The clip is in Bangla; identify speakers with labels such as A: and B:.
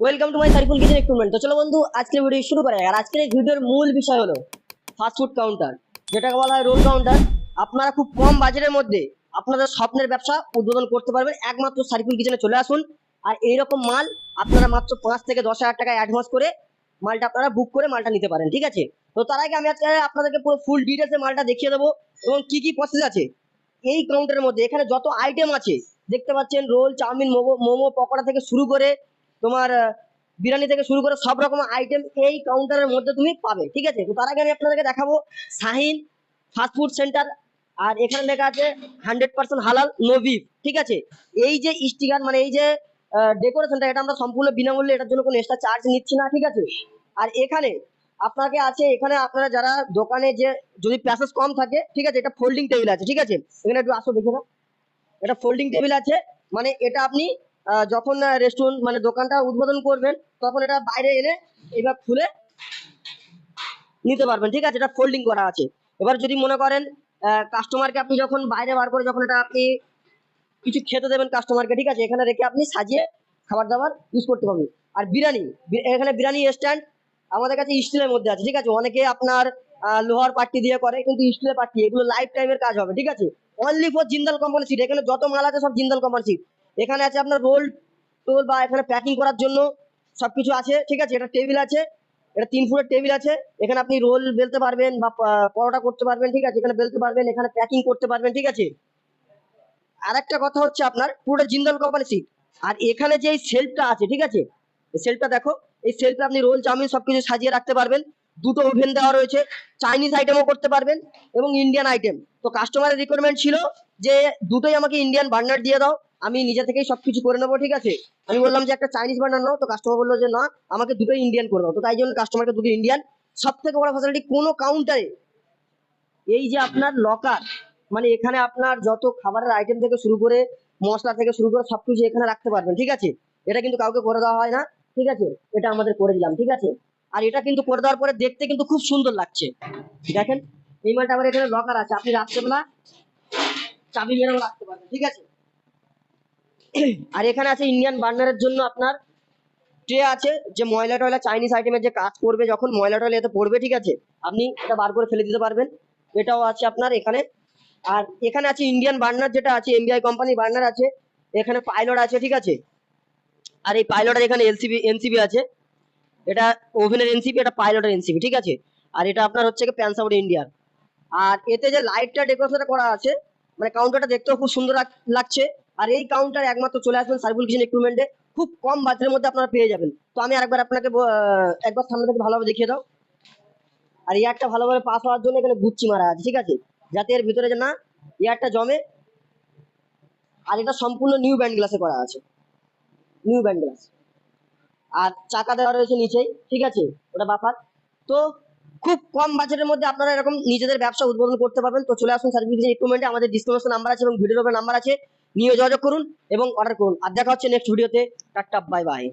A: Welcome to my Saiful kitchen equipment তো চলো বন্ধু, আজকের ভিডিও শুরু করা আর আজকের এই ভিডিওর মূল বিষয় হলো ফাস্টফুড কাউন্টার যেটাকে বলা হয় রোল কাউন্টার আপনারা খুব কম বাজেটের মধ্যে আপনাদের স্বপ্নের ব্যবসা উদ্বোধন করতে পারবেন। একমাত্র সাইফুল কিচেনে চলে আসুন। আর এইরকম মাল আপনারা মাত্র পাঁচ থেকে দশ হাজার টাকা অ্যাডভান্স করে মালটা আপনারা বুক করে মালটা নিতে পারেন, ঠিক আছে? তো তার আগে আমি আজকে আপনাদেরকে পুরো ফুল ডিটেলসে মালটা দেখিয়ে দেবো এবং কি কি প্রসেস আছে। এই কাউন্টারের মধ্যে এখানে যত আইটেম আছে, দেখতে পাচ্ছেন, রোল, চাউমিন, মোমো মোমো, পকোড়া থেকে শুরু করে তোমার বিরিয়ানি থেকে শুরু করে সব রকম আইটেম এই কাউন্টারের মধ্যে তুমি পাবে, ঠিক আছে? তো তার আগে আমি আপনাদেরকে দেখাবো শাহিন ফাস্টফুড সেন্টার আর এখানে লেখা আছে হান্ড্রেড পার্সেন্ট হালাল নো ঠিক আছে? এই যে স্টিকার মানে এই যে ডেকোরেশনটা এটা আমরা সম্পূর্ণ বিনামূল্যে এটার জন্য কোনো এক্সট্রা চার্জ নিচ্ছি না, ঠিক আছে? আর এখানে আপনাকে আছে, এখানে আপনারা যারা দোকানে যে, যদি প্যাসেজ কম থাকে, ঠিক আছে? এটা ফোল্ডিং টেবিল আছে, ঠিক আছে? এখানে একটু আসো দেখে না এটা ফোল্ডিং টেবিল আছে মানে এটা আপনি যখন রেস্টুরেন্ট মানে দোকানটা উদ্বোধন করবেন, তখন এটা বাইরে এনে এবার খুলে নিতে পারবেন, ঠিক আছে? এটা ফোল্ডিং করা আছে। এবার যদি মনে করেন কাস্টমারকে আপনি যখন বাইরে বার করে যখন এটা আপনি কিছু খেতে দেবেন কাস্টমারকে ঠিক আছে? এখানে রেখে আপনি সাজিয়ে খাবার দাবার ইউজ করতে পারবেন। আর বিরিয়ানি এখানে বিরিয়ানি স্ট্যান্ড আমাদের কাছে স্টিলের মধ্যে আছে, ঠিক আছে? অনেকে আপনার লোহার পাট্টি দিয়ে করে, কিন্তু স্টিলের পাট্টি, এগুলো লাইফ টাইমের কাজ হবে, ঠিক আছে? Only for Jindal company sheet এখানে যত মাল আছে সব জিন্দাল কোম্পানি সিট এখানে আছে আপনার রোল টোল বা এখানে প্যাকিং করার জন্য সব কিছু আছে, ঠিক আছে? এটা টেবিল আছে, এটা তিন ফুটের টেবিল আছে। এখানে আপনি রোল বেলতে পারবেন বা পরোটা করতে পারবেন, ঠিক আছে? এখানে বেলতে পারবেন, এখানে প্যাকিং করতে পারবেন, ঠিক আছে? আর একটা কথা হচ্ছে আপনার পুরোটা জিন্দাল কোম্পানি সিট আর এখানে যে সেলফটা আছে, ঠিক আছে? সেলফটা দেখো, এই সেলফে আপনি রোল চাউমিন সবকিছু সাজিয়ে রাখতে পারবেন। দুটো ওভেন দেওয়া রয়েছে। চাইনিজ আইটেমও করতে পারবেন এবং ইন্ডিয়ান আইটেম তো কাস্টমারের রিকোয়ারমেন্ট ছিল যে দুটোই আমাকে ইন্ডিয়ান বার্নার দিয়ে দাও। আমি নিজে থেকেই সব কিছু করে নেব, ঠিক আছে? আমি বললাম যে একটা চাইনিজ বার্নার নাও। তো কাস্টমার বলল যে না, আমাকে দুটোই ইন্ডিয়ান করে দাও। তো তাই জন্য কাস্টমারকে দুটো ইন্ডিয়ান সব থেকে বড় ফ্যাসিলিটি কোনো কাউন্টারে এই যে আপনার লকার মানে এখানে আপনার যত খাবারের আইটেম থেকে শুরু করে মশলা থেকে শুরু করে সবকিছু এখানে রাখতে পারবেন, ঠিক আছে? এটা কিন্তু কাউকে করে দেওয়া হয় না, ঠিক আছে? এটা আমাদের করে দিলাম, ঠিক আছে? আর এটা কিন্তু করে দেওয়ার পরে দেখতে কিন্তু খুব সুন্দর লাগছে। দেখেন, এই মালটা আবার এখানে লকার আছে, আপনি রাত্রেবেলা চাবি মেরেও রাখতে পারবেন, ঠিক আছে? আর এখানে আছে ইন্ডিয়ান বার্নারের জন্য আপনার ট্রে আছে, যে ময়লা টয়লা চাইনিজ আইটেমের যে কাজ করবে যখন, ময়লা টয়লা এতে পড়বে, ঠিক আছে? আপনি এটা বার করে ফেলে দিতে পারবেন। এটাও আছে আপনার এখানে। আর এখানে আছে ইন্ডিয়ান বার্নার যেটা আছে এমবিআই কোম্পানি বার্নার আছে, এখানে পাইলট আছে, ঠিক আছে? আর এই পাইলটের এখানে এলসিবি এনসিবি আছে। এটা ওভেনের এনসিবি এটা পাইলটের এনসিপি ঠিক আছে? আর এটা আপনার হচ্ছে কি প্যানসাউড ইন্ডিয়ান আর এতে যে লাইটটা ডেকোরেশনটা করা আছে মানে কাউন্টারটা দেখতেও খুব সুন্দর লাগছে। আর এই কাউন্টার একমাত্র চলে আসবেন সার্কুল কিচেন ইকুইপমেন্টে খুব কম বাজেটের মধ্যে আপনারা পেয়ে যাবেন। তো আমি আরেকবার আপনাকে একবার সামনে থেকে ভালোভাবে দেখিয়ে দাও। আর ইয়ারটা ভালোভাবে পাস হওয়ার জন্য এখানে গুচ্ছি মারা আছে, ঠিক আছে? যাতে এর ভিতরে যে না ইয়ারটা জমে। আর এটা সম্পূর্ণ নিউ ব্যান্ড গ্লাসে করা আছে। নিউ ব্যান্ড গ্লাস আর চাকা দেওয়া রয়েছে নিচেই, ঠিক আছে? ওটা বাফার। তো খুব কম বাজেটের মধ্যে আপনারা এরকম নিজেদের ব্যবসা উদ্বোধন করতে পারবেন। তো চলে আসুন সার্ভিসিং ইকুইপমেন্টে আমাদের ডিসক্রিপশন নাম্বার আছে এবং ভিডিওর নাম্বার আছে। নিয়ে যোগাযোগ করুন এবং অর্ডার করুন। আর দেখা হচ্ছে নেক্সট ভিডিওতে টাটা বাই বাই